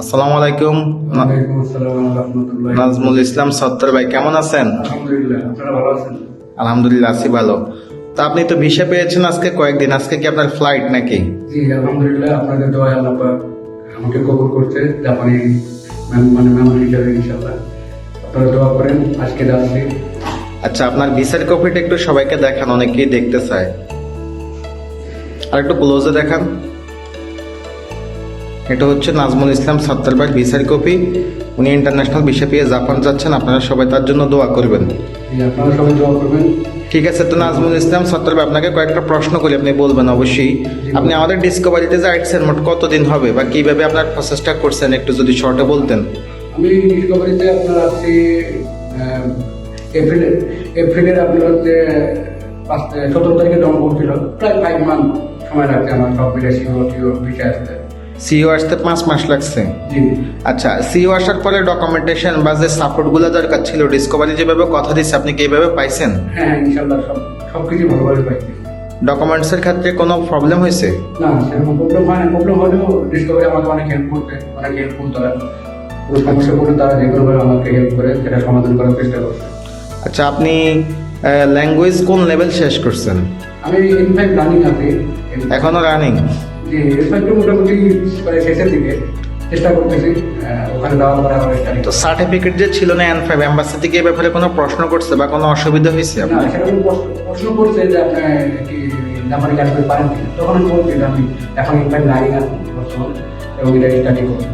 আসসালামু আলাইকুম। নাজমুল ইসলাম সত্তর ভাই কেমন আছেন? আলহামদুলিল্লাহ আছি ভালো। তা আপনি তো ভিসা পেয়েছেন আজকে কয়েকদিন আজকে কি আপনার ফ্লাইট নাকি? জি আলহামদুলিল্লাহ আপনাদের দোয়ায় আল্লাহ আমাকে কবুল করছে জাপানি মানে মেমোরি হিসাবে ইনশাআল্লাহ। আপনারা দোয়া করেন আজকে যাচ্ছি। আচ্ছা আপনার ভিসার কপিটা একটু সবাইকে দেখান অনেকেই দেখতে চায়। আর একটু ক্লোজে দেখান। এটা হচ্ছে নাজমুল ইসলাম সত্তর ভাই ভিসার কপি উনি ইন্টারন্যাশনাল ভিসা পেয়ে জাপান যাচ্ছেন আপনারা সবাই তার জন্য দোয়া করবেন। আপনারা সবাই দোয়া করবেন। ঠিক আছে তো নাজমুল ইসলাম সত্তর আপনাকে কয়েকটা প্রশ্ন করি আপনি বলবেন অবশ্যই। আপনি আমাদের ডিসকভারিতে যে আসছেন মোট কতদিন হবে বা কীভাবে আপনার প্রসেসটা করছেন একটু যদি শর্টে বলতেন। আমি ডিসকভারিতে আপনার এপ্রিলে এপ্রিলের আপনার হচ্ছে পাঁচ সতেরো তারিখে জন্ম করছিল প্রায় ফাইভ মান্থ সময় লাগছে আমার সব মিলে সিও টিও বিষয় আসতে। সিও আসতে পাঁচ মাস লাগছে? আচ্ছা সিও আসার পরে ডকুমেন্টেশন বা যে সাপোর্টগুলো দরকার ছিল ডিসকভারি যেভাবে কথা দিচ্ছে আপনি কি এইভাবে পাইছেন? হ্যাঁ ইনশাল্লাহ সব সব কিছু ভালোভাবে পাইছি। ডকুমেন্টসের ক্ষেত্রে কোনো প্রবলেম হয়েছে? না সেরকম প্রবলেম হয় না। প্রবলেম হলেও ডিসকভারি আমাকে অনেক হেল্প করতে অনেক হেল্পফুল তারা। সমস্যা পড়লে তারা যে আমাকে হেল্প করে সেটা সমাধান করার চেষ্টা করছে। আচ্ছা আপনি ল্যাঙ্গুয়েজ কোন লেভেল শেষ করছেন? আমি ইনফ্যাক্ট রানিং আছি। এখনও রানিং ইনফ্যাক্ট মোটামুটি মানে শেষের দিকে চেষ্টা করতেছি ওখানে যাওয়ার পরে তো সার্টিফিকেট যে ছিল না থেকে ব্যাপারে কোনো প্রশ্ন করছে বা কোনো অসুবিধা হয়েছে না আপনার? সেরকম প্রশ্ন- প্রশ্ন করছে যে আপনি কি জাপানি ল্যাঙ্গুয়েজ পারেন তখন আমি বলছি যে আমি এখন ইনফ্যাক্ট রানিং আছি বর্তমানে এবং এটা স্টাডি করছি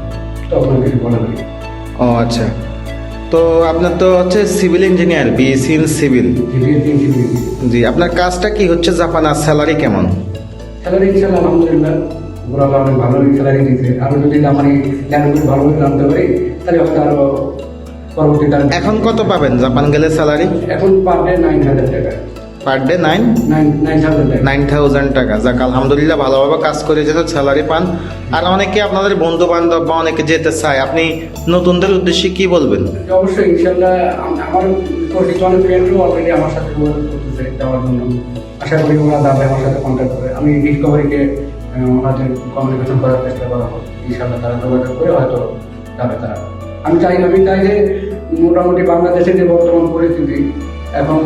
তখন কিছু বলা ও আচ্ছা। তো আপনার তো হচ্ছে civil engineer BSc in civil ji আপনার কাজটা কি হচ্ছে জাপান আর স্যালারি কেমন? স্যালারি আলহামদুলিল্লাহ ওরা অনেক ভালো স্যালারি যদি ল্যাঙ্গুয়েজ ভালোভাবে জানতে পারি তাহলে হয়তো আরও এখন কত পাবেন? জাপান গেলে স্যালারি এখন পার ডে নাইন হাজার টাকা। Per day nine nine thousand টাকা। যাক আলহামদুলিল্লাহ ভালোভাবে কাজ করে যেতে স্যালারি পান। আর অনেকে আপনাদের বন্ধু বান্ধব বা অনেকে যেতে চায় আপনি নতুনদের উদ্দেশ্যে কি বলবেন? অবশ্যই ইনশাল্লাহ আমার পরিচিত অনেক ফ্রেন্ডও অলরেডি আমার সাথে যোগাযোগ করতেছে যাওয়ার জন্য। আশা করি ওরা যাবে আমার সাথে কন্ট্যাক্ট করে। আমি ডিসকভারিকে ওনাদের কমিউনিকেশন করার চেষ্টা করা ইনশাল্লাহ তারা যোগাযোগ করে হয়তো যাবে তারা। আমি চাই আমি চাই যে মোটামুটি বাংলাদেশের যে বর্তমান পরিস্থিতি এখন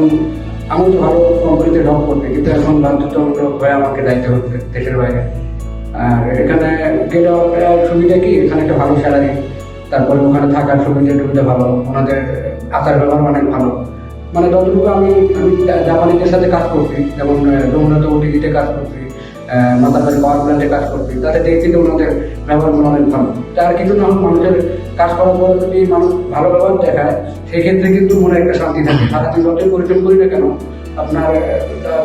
আমি তো ভালো কোম্পানিতে করতে, কিন্তু এখন বাধ্যতামূলক হয়ে আমাকে হচ্ছে দেশের বাইরে। আর এখানে গেলে সুবিধা কি? এখানে একটা ভালো স্যালারি তারপরে ওখানে থাকার সুবিধা টুবিধা ভালো, ওনাদের আচার ব্যবহার অনেক ভালো। মানে যতটুকু আমি জাপানিদের সাথে কাজ করছি, যেমন ওটিভিতে কাজ করছি মাতাবাড়ি পাওয়ার প্ল্যান্টে কাজ করছি তাতে দেখছি যে ওনাদের ব্যবহারগুলো অনেক ভালো। তার কিছু না, মানুষের কাজ করার পরে যদি মানুষ ভালো ব্যবহার দেখায়, সেক্ষেত্রে কিন্তু মনে একটা শান্তি থাকে। সারাদিন যতই পরিশ্রম করি না কেন, আপনার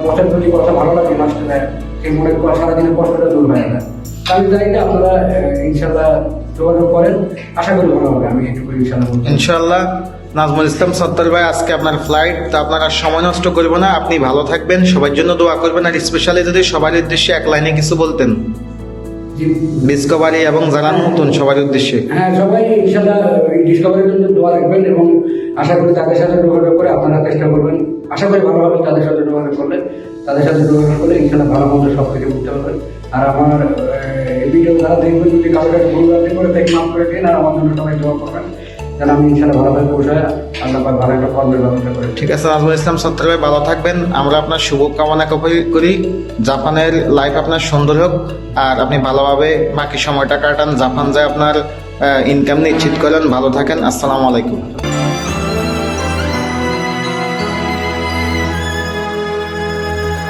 বছর যদি কথা ভালো লাগে মাস্টার সেই মনের ক- সারাদিনের কষ্টটা দূর হয়ে যায়। আমি যে আপনারা ইনশাল্লাহ যোগাযোগ করেন। আশা করি ভালো হবে, আমি এটুকু ইনশাল্লাহ ইনশাল্লাহ নাজমুল ইসলাম সত্তর ভাই আজকে আপনার ফ্লাইট তো আপনারা সময় নষ্ট করব না আপনি ভালো থাকবেন সবার জন্য দোয়া করবেন আর স্পেশালি যদি সবার উদ্দেশ্যে এক লাইনে কিছু বলতেন। ডিসকভারি এবং যারা নতুন সবার উদ্দেশ্যে। হ্যাঁ সবাই ইনশাল্লাহ এই ডিসকভারির জন্য দোয়া রাখবেন এবং আশা করি তাদের সাথে যোগাযোগ করে আপনারা চেষ্টা করবেন। আশা করি ভালো হবে তাদের সাথে যোগাযোগ করলে। তাদের সাথে যোগাযোগ করলে ইনশাল্লাহ ভালো মন্দ সব কিছু বুঝতে পারবেন। আর আমার ভিডিও যারা দেখবেন যদি কারও কাছে ভুল করে তাকে মাফ করে দিন আর আমার জন্য সবাই দোয়া করবেন। ঠিক আছে, নাজমুল ইসলাম সত্তর ভাই ভালো থাকবেন। আমরা আপনার শুভকামনা করি। জাপানের লাইফ আপনার সুন্দর হোক। আর আপনি ভালোভাবে বাকি সময়টা কাটান। জাপান যায় আপনার ইনকাম নিশ্চিত করেন। ভালো থাকেন। আসসালামু আলাইকুম।